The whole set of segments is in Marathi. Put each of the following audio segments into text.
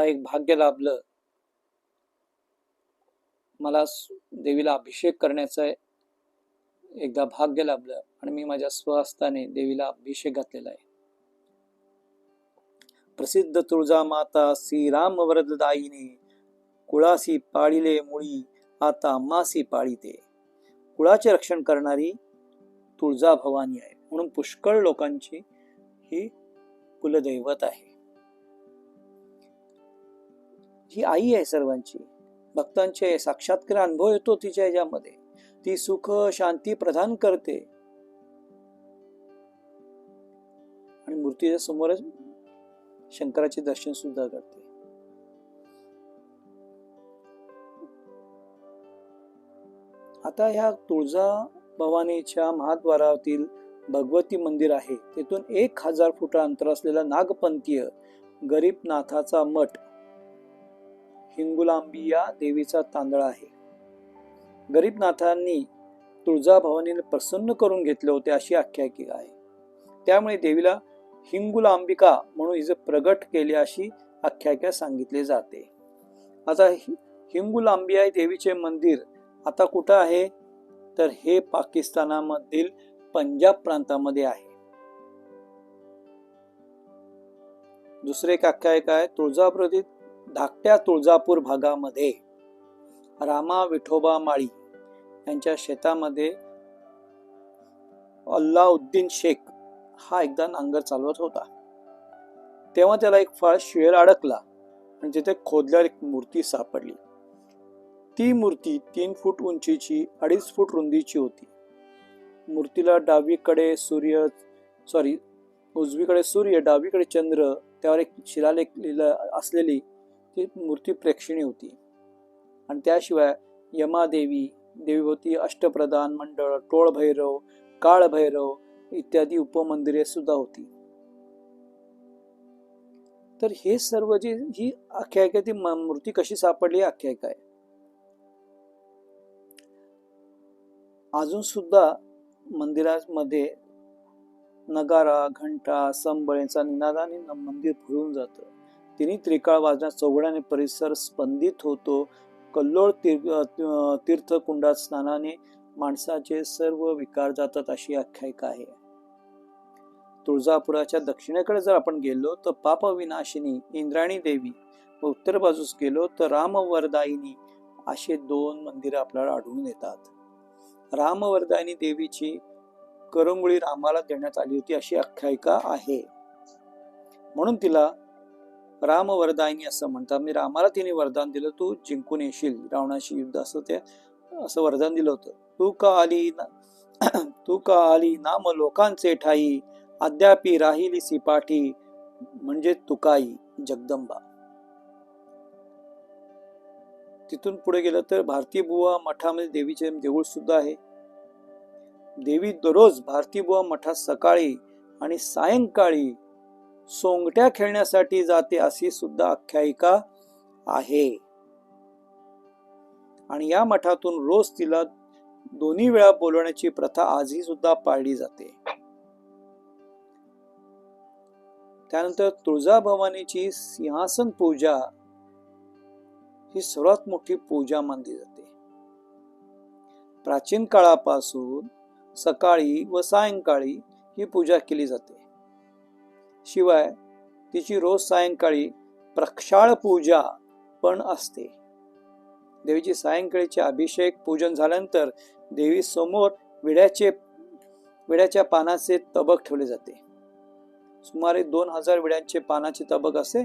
मला एक भाग्य लाभलं. मला देवीला अभिषेक करण्याचं एकदा भाग्य लाभलं आणि मी माझ्या स्वहस्ताने देवीला अभिषेक घातलेला आहे. प्रसिद्ध तुळजा माता श्रीराम वरददायीने कुळासी पाळिले मुळी आता मासी पाळीते. कुळाचे रक्षण करणारी तुळजा भवानी आहे. म्हणून पुष्कळ लोकांची ही कुलदैवत आहे. ही आई आहे सर्वांची. भक्तांचे साक्षात्कार अनुभव येतो तिच्या याच्यामध्ये. ती सुख शांती प्रदान करते. आणि मूर्तीच्या समोरच शंकराचे दर्शन सुद्धा करते. आता ह्या तुळजा भवानीच्या महाद्वारातील भगवती मंदिर आहे. तेथून एक हजार फुटा अंतर असलेला नागपंथीय गरीबनाथाचा मठ हिंगुलांबी या देवीचा तांदळा आहे. गरीबनाथांनी तुळजाभवानीला प्रसन्न करून घेतले होते अशी आख्यायिका आहे. त्यामुळे देवीला हिंगुलांबिका म्हणून हिचं प्रगट केले अशी आख्यायिका सांगितली जाते. आता हिंगुलांबिया देवीचे मंदिर आता कुठं आहे? तर हे पाकिस्तानामधील पंजाब प्रांतामध्ये आहे. दुसरे एक आख्यायिका आहे तुळजापुरातील धाकट्या तुळजापूर भागामध्ये रामा विठोबा माळी यांच्या शेतामध्ये अल्लाउद्दीन शेख हा एकदा नांगर चालवत होता. तेव्हा त्याला एक फार शेर अडकला आणि तिथे खोदल्यावर एक मूर्ती सापडली. ती मूर्ती तीन फूट उंचीची अडीच फूट रुंदीची होती. मूर्तीला डावीकडे सूर्य सॉरी उजवीकडे सूर्य डावीकडे चंद्र त्यावर एक शिलालेख लिहिला असलेली ती मूर्ती प्रेक्षणीय होती. आणि त्याशिवाय यमादेवी देवीभोवती अष्टप्रधान मंडळ टोळभैरव काळभैरव इत्यादी उपमंदिरे सुद्धा होती. तर हे सर्व जे ही आख्यायिका ती मूर्ती कशी सापडली आख्यायिका आहे. अजून सुद्धा मंदिरामध्ये नगारा घंटा संबळेचा निनादाने आणि मंदिर फुलून जातं. तिन्ही त्रिकाळ वाजण्यात चौघड्याने परिसर स्पंदित होतो. कल्लोळ तीर्थ तीर्थकुंडात स्नानाने माणसाचे सर्व विकार जातात अशी आख्यायिका आहे. तुळजापुराच्या दक्षिणेकडे जर आपण गेलो तर पापविनाशिनी इंद्राणी देवी व उत्तर बाजूस गेलो तर रामवरदायिनी असे दोन मंदिरं आपल्याला आढळून येतात. रामवरदायिनी देवीची करंगुळी रामाला देण्यात आली होती अशी आख्यायिका आहे. म्हणून तिला रामवरदायिनी असं म्हणतात. मी रामाला तिने वरदान दिलं तू जिंकून येशील. रावणाशी युद्ध असं ते असं वरदान दिलं होतं. तू का आली ना- तू का आली? नाम लोकांचे ठाई अद्यापी राहिली सिपाठी म्हणजे तुकाई जगदंबा. तिथून पुढे गेलं तर भारती बुवा मठामध्ये देवीचे देऊळ सुद्धा आहे. देवी दररोज भारती बुवा मठात सकाळी आणि सायंकाळी सोंगट्या खेळण्यासाठी जाते अशी सुद्धा आख्यायिका आहे. आणि या मठातून रोज तिला दोन्ही वेळा बोलवण्याची प्रथा आजही सुद्धा पाळली जाते. त्यानंतर तुळजाभवानीची सिंहासन पूजा ही सर्वात मोठी पूजा मानली जाते. प्राचीन काळापासून सकाळी व सायंकाळी ही पूजा केली जाते. शिवाय तिची रोज सायंकाळी प्रक्षाळ पूजा पण असते. देवीची सायंकाळीचे अभिषेक पूजन झाल्यानंतर देवी समोर विड्याचे विड्याच्या पानाचे तबक ठेवले जाते. सुमारे दोन हजार विड्यांचे पानाचे तबक असे.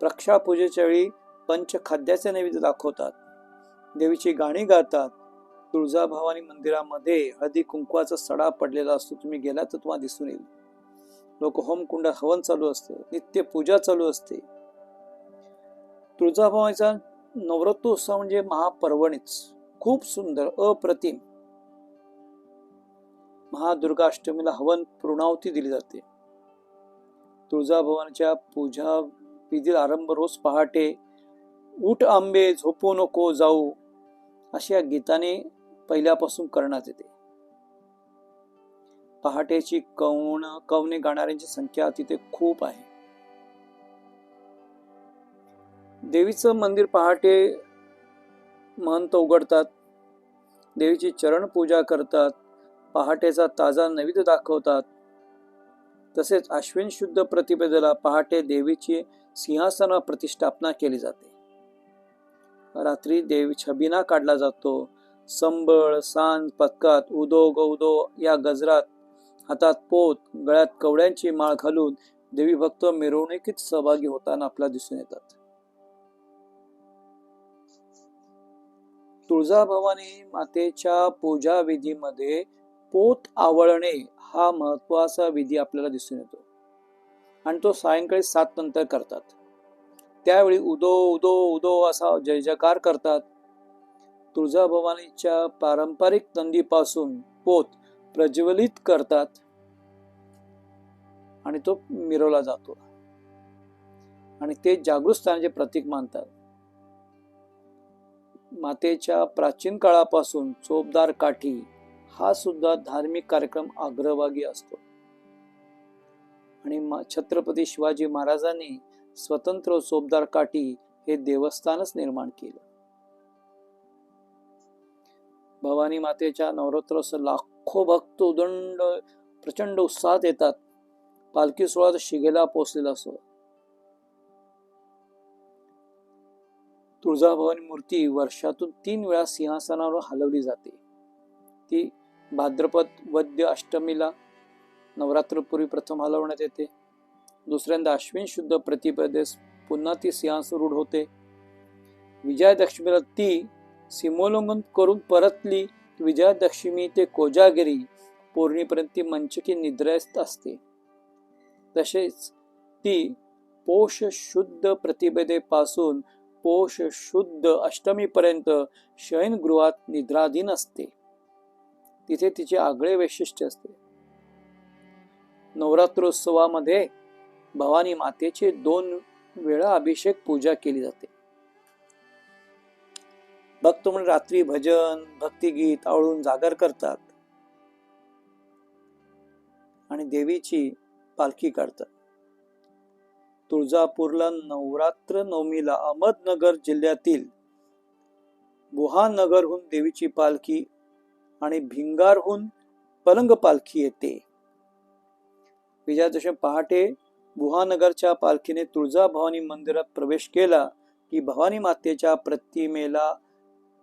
प्रक्षाळ पूजेच्या वेळी पंचखाद्याचे नैवेद्य दाखवतात. देवीची गाणी गातात. तुळजाभवानी मंदिरामध्ये हळदी कुंकवाचा सडा पडलेला असतो. तुम्ही गेला तर तुम्हाला दिसून येईल. लोक होमकुंड हवन चालू असतं नित्य पूजा चालू असते. तुळजाभवानीचा नवरात्रोत्सव म्हणजे महापर्वणीच. खूप सुंदर अप्रतिम. महादुर्गाष्टमीला हवन पूर्णावती दिली जाते. तुळजाभवानीच्या पूजा विधी आरंभ रोज पहाटे उठ आंबे झोपू नको जाऊ अशा गीताने पहिल्यापासून करण्यात येते. पहाटेची कवण कवने गाणाऱ्यांची संख्या तिथे खूप आहे. देवीचं मंदिर पहाटे महंत उघडतात. देवीची चरण पूजा करतात. पहाटेचा ताजा नैवेद्य दाखवतात. तसेच अश्विन शुद्ध प्रतिपदेला पहाटे देवीची सिंहासनावर प्रतिष्ठापना केली जाते. रात्री देवी छबिना काढला जातो. संबळ सांज पथकात उदो गौदो या गजरात हातात पोत गळ्यात कवड्यांची माळ घालून देवी भक्त मिरवणुकीत सहभागी होताना आपल्याला दिसून येतात. तुळजाभवानी मातेच्या पूजा विधीमध्ये पोत आवळणे हा महत्त्वाचा विधी आपल्याला दिसून येतो. आणि तो सायंकाळी सात नंतर करतात. त्यावेळी उदो उदो उदो असा जय जयकार करतात. तुळजाभवानीच्या पारंपरिक नंदीपासून पोत प्रज्वलित करतात आणि तो मिरवला जातो. आणि ते जागृत स्थानाचे प्रतीक मानतात. मातेच्या प्राचीन काळापासून चोपदार काठी हा सुद्धा धार्मिक कार्यक्रम अग्रभागी असतो. आणि छत्रपती शिवाजी महाराजांनी स्वतंत्र चोपदार काठी हे देवस्थानच निर्माण केलं. भवानी मातेच्या नवरात्रोत्सव लाख भक्त उदंड प्रचंड उत्साहात येतात. पालखी सोहळा शिगेला पोचलेला असतो तुळजाभवानी मूर्ती वर्षातून तीन वेळा सिंहासनावर हलवली जाते. ती भाद्रपद वद्य अष्टमीला नवरात्रपूर्वी प्रथम हलवण्यात येते. दुसऱ्यांदा अश्विन शुद्ध प्रतिपदेस पुन्हा ती सिंहास रूढ होते. विजयादशमीला ती सीमोल्लंघन करून परतली. विजयादशमी ते कोजागिरी पौर्णिपर्यंत ती मंचकी निद्रायस्त असते. तसेच ती पोष शुद्ध प्रतिपदेपासून पोष शुद्ध अष्टमीपर्यंत शयनगृहात निद्राधीन असते. तिथे तिचे आगळे वैशिष्ट्य असते. नवरात्रोत्सवामध्ये भवानी मातेचे दोन वेळा अभिषेक पूजा केली जाते. भक्त म्हणून रात्री भजन भक्तिगीत आवळून जागर करतात. आणि देवीची पालखी काढतात. तुळजापूरला नवरात्र नवमीला अहमदनगर जिल्ह्यातील बुहानगरहून देवीची पालखी आणि भिंगारहून पलंग पालखी येते. विजयादशमी पहाटे बुहानगरच्या पालखीने तुळजाभवानी मंदिरात प्रवेश केला की भवानी मातेच्या प्रतिमेला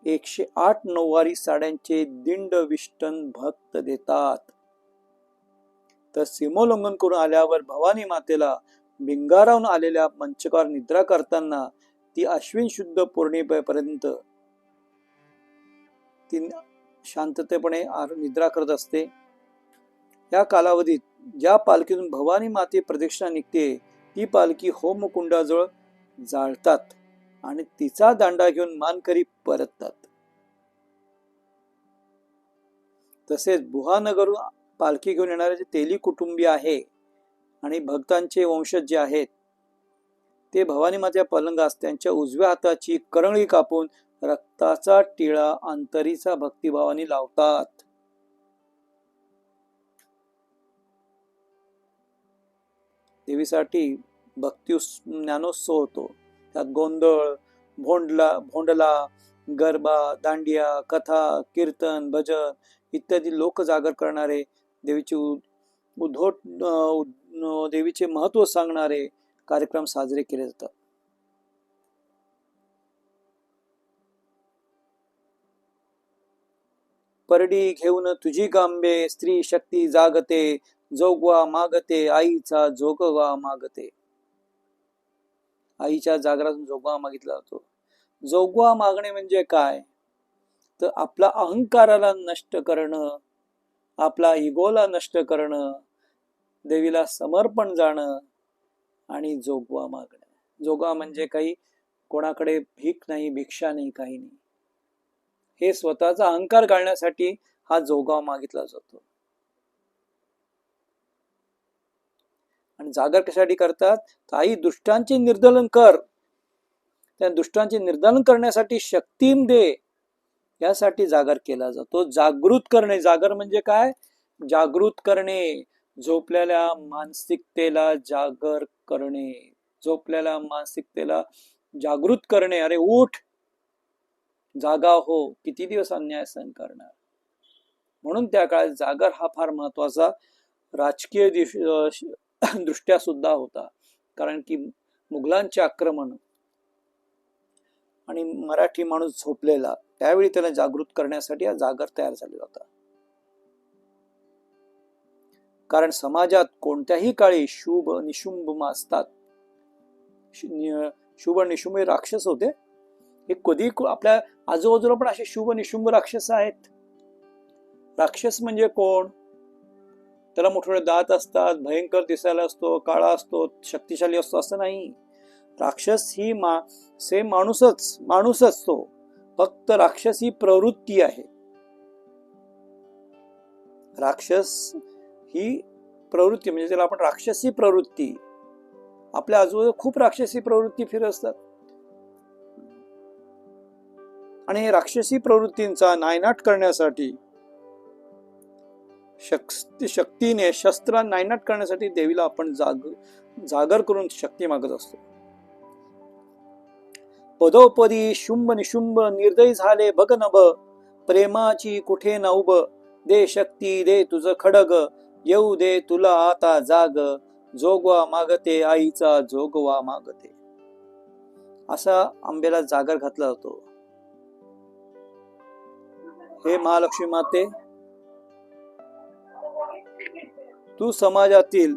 एकशे आठ नऊवारी साड्यांचे दिंड विष्टन भक्त देतात. तर सीमोल्लंघन करून आल्यावर भवानी मातेला भिंगारावून आलेल्या मंचकावर निद्रा करताना ती अश्विन शुद्ध पौर्णिमेपर्यंत ती शांततेपणे निद्रा करत असते. या कालावधीत ज्या पालखीतून भवानी माते प्रदक्षिणा निघते ती पालखी होमकुंडाजवळ जाळतात. आणि तिचा दांडा घेऊन मानकरी परततात. तसेच बुहानगरून पालखी घेऊन येणारे जे तेली कुटुंबीय आहे आणि भक्तांचे वंशज जे आहेत ते भवानी मातेच्या पलंगास त्यांच्या उजव्या हाताची करंगळी कापून रक्ताचा टिळा अंतरीचा भक्तिभावाने लावतात. देवीसाठी भक्ती ज्ञानोत्सव होतो. त्यात गोंधळ भोंडला भोंडला गरबा दांडिया कथा कीर्तन भजन इत्यादी लोक जागर करणारे देवीची उद्धोट देवीचे महत्त्व सांगणारे कार्यक्रम साजरे केले जातात. परडी घेऊन तुझी गांबे स्त्री शक्ती जागते जोगवा मागते आईचा जोगवा मागते. आईच्या जागरातून जोगवा मागितला जातो. जोगवा मागणे म्हणजे काय? तर आपला अहंकाराला नष्ट करणं आपला इगोला नष्ट करणं देवीला समर्पण जाणं आणि जोगवा मागणं. जोगवा म्हणजे काही कोणाकडे भीक नाही भिक्षा नाही काही नाही. हे स्वतःचा अहंकार घालण्यासाठी हा जोगाव मागितला जातो. आणि जागर कशासाठी करतात? काही दुष्टांचे निर्दलन कर. त्या दुष्टांचे निर्दलन करण्यासाठी शक्तीम दे. यासाठी जागर केला जातो. जागृत करणे. जागर म्हणजे काय? जागृत करणे. झोपलेल्या मानसिकतेला जागर करणे. झोपलेल्या मानसिकतेला जागृत करणे. अरे उठ. जागा हो. किती दिवस अन्याय सहन करणार? म्हणून त्या काळात जागर हा फार महत्त्वाचा राजकीय दिवशी दृष्ट्या सुद्धा होता. कारण की मुघलांचे आक्रमण आणि मराठी माणूस झोपलेला त्यावेळी त्याला जागृत करण्यासाठी हा जागर तयार झालेला होता. कारण समाजात कोणत्याही काळी शुभ निशुंभ असतात. शुभ निशुंभ राक्षस होते. हे कधी आपल्या आजूबाजूला पण असे शुभ निशुंभ राक्षस आहेत. राक्षस म्हणजे कोण? त्याला मोठे दात असतात भयंकर दिसायला असतो काळा असतो शक्तिशाली असतो असं नाही. राक्षस ही मा सेम माणूसच माणूस असतो फक्त राक्षस ही प्रवृत्ती आहे. राक्षस ही प्रवृत्ती म्हणजे त्याला आपण राक्षसी प्रवृत्ती आपल्या आजूबाजूला खूप राक्षसी प्रवृत्ती फिरत असतात. आणि हे राक्षसी प्रवृत्तींचा नायनाट करण्यासाठी शक्ती शक्तीने शस्त्र नायनाट करण्यासाठी देवीला आपण जाग जागर करून शक्ती मागत असतो. पदोपदी शुंभ निशुंभ निर्दय झाले बघ नभ प्रेमाची कुठे नऊब? दे शक्ती दे तुझ खडग येऊ दे तुला आता जाग जोगवा मागते आईचा जोगवा मागते. असा आंब्याला जागर घातला जातो. हे महालक्ष्मी माते तू समाजातील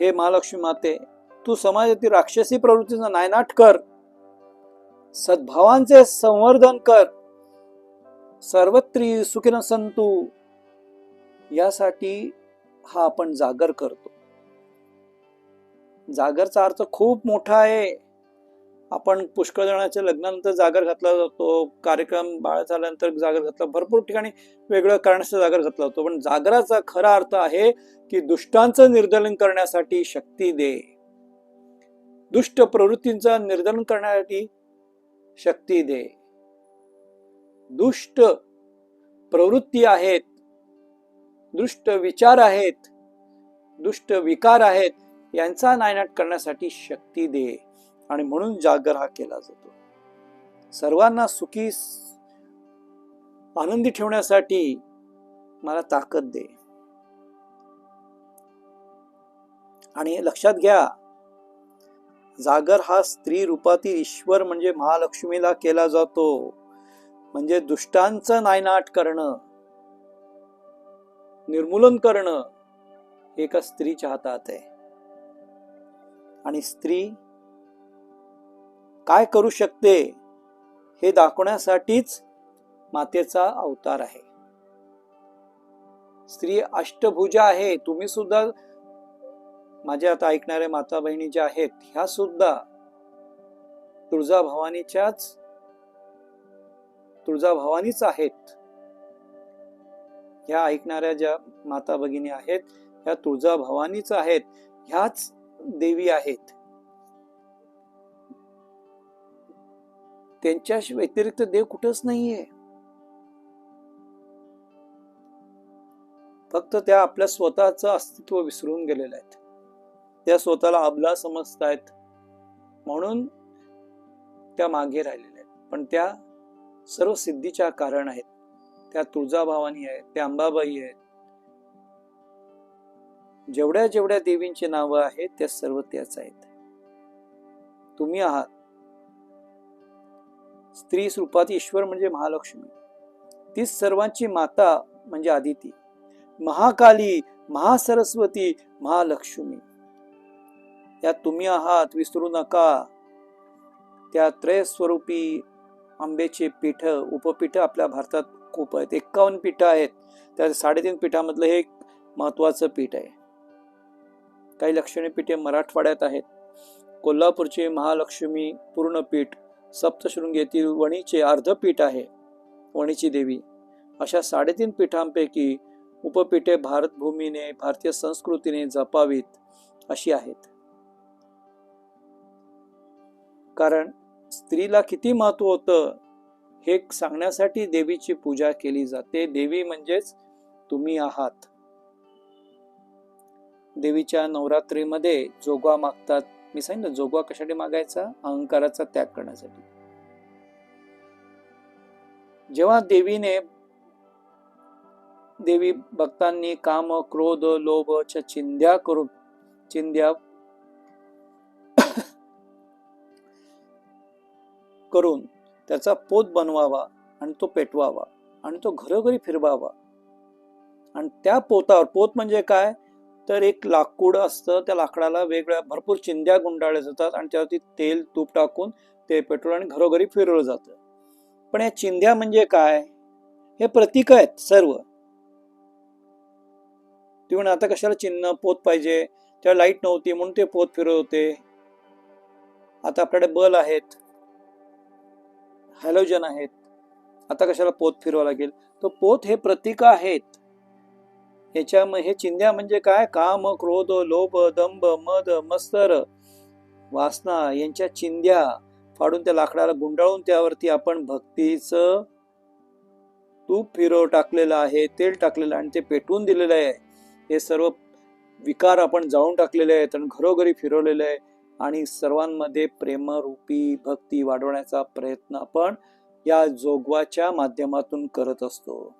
हे महालक्ष्मी माते तू समाजातील राक्षसी प्रवृत्तीचा नायनाट कर. सद्भावांचे संवर्धन कर. सर्वत्री सुखीन संतू यासाठी हा आपण जागर करतो. जागरचा अर्थ खूप मोठा आहे. आपण पुष्कळ जणांच्या लग्नानंतर जागर घातला जातो. कार्यक्रम बाळ झाल्यानंतर जागर घातला. भरपूर ठिकाणी वेगळं कारणाचं जागर घातला जातो. पण जागराचा खरा अर्थ आहे की दुष्टांचं निर्दलन करण्यासाठी शक्ती दे. दुष्ट प्रवृत्तींचं निर्दलन करण्यासाठी शक्ती दे. दुष्ट प्रवृत्ती आहेत. दुष्ट विचार आहेत. दुष्ट विकार आहेत. यांचा नायनाट करण्यासाठी शक्ती दे आणि म्हणून जागर हा केला जातो. सर्वांना सुखी आनंदी ठेवण्यासाठी मला ताकद दे. आणि लक्षात घ्या जागर हा स्त्री रूपातील ईश्वर म्हणजे महालक्ष्मीला केला जातो. म्हणजे दुष्टांचं नायनाट करणं निर्मूलन करणं हे एका स्त्रीच्या हातात आहे. आणि स्त्री काय करू शकते हे दाखवण्यासाठीच मातेचा अवतार आहे. स्त्री अष्टभुजा आहे. तुम्ही सुद्धा माझ्या आता ऐकणाऱ्या माता बहिणी ज्या आहेत ह्या सुद्धा तुळजा भवानीच्याच तुळजा भवानीच आहेत. ह्या ऐकणाऱ्या ज्या माता भगिनी आहेत ह्या तुळजा भवानीच आहेत. ह्याच देवी आहेत. त्यांच्या व्यतिरिक्त देव कुठंच नाहीये. फक्त त्या आपल्या स्वतःचं अस्तित्व विसरून गेलेल्या आहेत. त्या स्वतःला अबला समजतायत. म्हणून त्या मागे राहिलेल्या आहेत. पण त्या सर्व सिद्धीच्या कारण आहेत. त्या तुळजाभावानी आहेत त्या अंबाबाई आहेत जेवढ्या जेवढ्या देवींची नावं आहेत त्या सर्व त्याच आहेत. तुम्ही आहात. स्त्री स्वरूपात ईश्वर म्हणजे महालक्ष्मी. तीच सर्वांची माता म्हणजे आदिती. महाकाली महासरस्वती महालक्ष्मी. या तुम्ही आहात विसरू नका. त्या त्रयस्वरूपी आंबेचे पीठ उपपीठ आपल्या भारतात खूप आहेत. एक्कावन्न पीठं आहेत. त्या साडेतीन पीठामधलं हे एक महत्वाचं पीठ आहे. काही लक्ष्मीपीठे पीठे मराठवाड्यात आहेत. कोल्हापूरचे महालक्ष्मी पूर्णपीठ पीठ येथील वणीचे अर्धपीठ आहे वणीची देवी. अशा साडेतीन पीठांपैकी उपपीठे भारतभूमीने भारतीय संस्कृतीने जपावीत अशी आहेत. कारण स्त्रीला किती महत्त्व होतं हे सांगण्यासाठी देवीची पूजा केली जाते. देवी म्हणजेच तुम्ही आहात. देवीच्या नवरात्रीमध्ये जोगवा मागतात. मी सांगितलं जोगवा कशासाठी मागायचा? अहंकाराचा त्याग करण्यासाठी. जेव्हा देवीने देवी भक्तांनी काम क्रोध लोभ च्या चिंध्या करून चिंध्या करून त्याचा पोत बनवावा आणि तो पेटवावा आणि तो घरोघरी फिरवावा. आणि त्या पोतावर पोत म्हणजे काय? तर एक लाकूड असतं त्या लाकडाला वेगळ्या भरपूर चिंध्या गुंडाळल्या जातात आणि त्यावरती तेल तूप टाकून ते पेट्रोल आणि घरोघरी फिरवलं जातं. पण या चिंध्या म्हणजे काय? हे प्रतीक आहेत सर्व. ती म्हणे आता कशाला चिन्ह पोत पाहिजे? तेव्हा लाइट नव्हती म्हणून ते पोत फिरवत होते. आता आपल्याकडे बल आहेत. हॅलोजन आहेत. आता कशाला पोत फिरवा लागेल? तर पोत हे प्रतीक आहेत. ह्याच्या हे चिंध्या म्हणजे काय? काम क्रोध लोभ दंभ मद मस्तर वासना यांच्या चिंध्या फाडून त्या लाकडाला गुंडाळून त्यावरती आपण भक्तीचं तूप फिरव टाकलेलं आहे तेल टाकलेलं आणि ते पेटवून दिलेलं आहे. हे सर्व विकार आपण जाळून टाकलेले आहेत आणि घरोघरी फिरवलेलं आहे आणि सर्वांमध्ये प्रेमरूपी भक्ती वाढवण्याचा प्रयत्न आपण या जोगवाच्या माध्यमातून करत असतो.